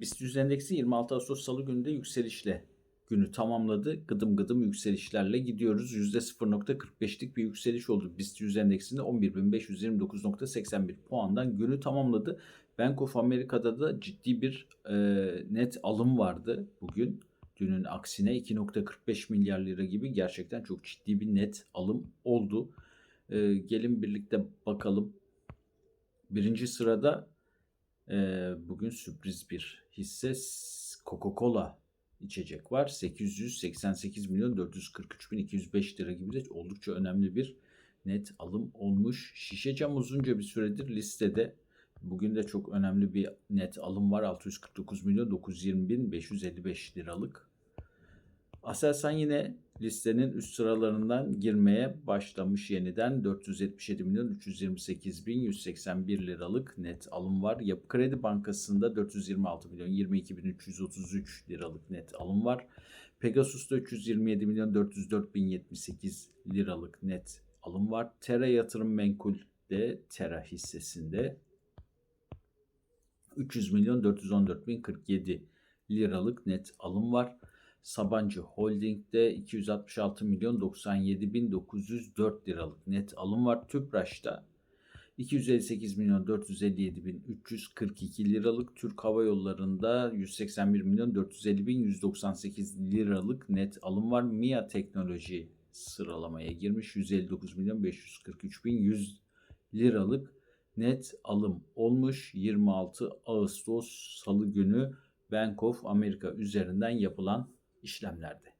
BIST 100 endeksi 26 Ağustos Salı günü de yükselişle günü tamamladı. Gıdım gıdım yükselişlerle gidiyoruz. %0.45'lik bir yükseliş oldu. BIST 100 endeksinde 11.529.81 puandan günü tamamladı. Bank of America'da da ciddi bir e, net alım vardı bugün. Dünün aksine 2.45 milyar lira gibi gerçekten çok ciddi bir net alım oldu. E, gelin birlikte bakalım. Birinci sırada e, bugün sürpriz bir hisse Coca-Cola içecek var. 888 milyon 443 bin 205 lira gibi de oldukça önemli bir net alım olmuş. Şişe cam uzunca bir süredir listede. Bugün de çok önemli bir net alım var. 649 milyon 920 bin 555 liralık. Aselsan yine listenin üst sıralarından girmeye başlamış yeniden 477 milyon 328 bin 181 liralık net alım var. Yapı Kredi Bankası'nda 426 milyon 22 bin 333 liralık net alım var. Pegasus'ta 327 milyon 404 bin 78 liralık net alım var. Tera Yatırım Menkul'de Tera hissesinde 300 milyon 414 bin 47 liralık net alım var. Sabancı Holding'de 266 milyon 97 bin 904 liralık net alım var. Tüpraş'ta 258 milyon 457 bin 342 liralık. Türk Hava Yolları'nda 181 milyon 450 bin 198 liralık net alım var. MIA Teknoloji sıralamaya girmiş 159 milyon 543 bin 100 liralık net alım olmuş 26 Ağustos Salı günü Bank of America üzerinden yapılan işlemlerde.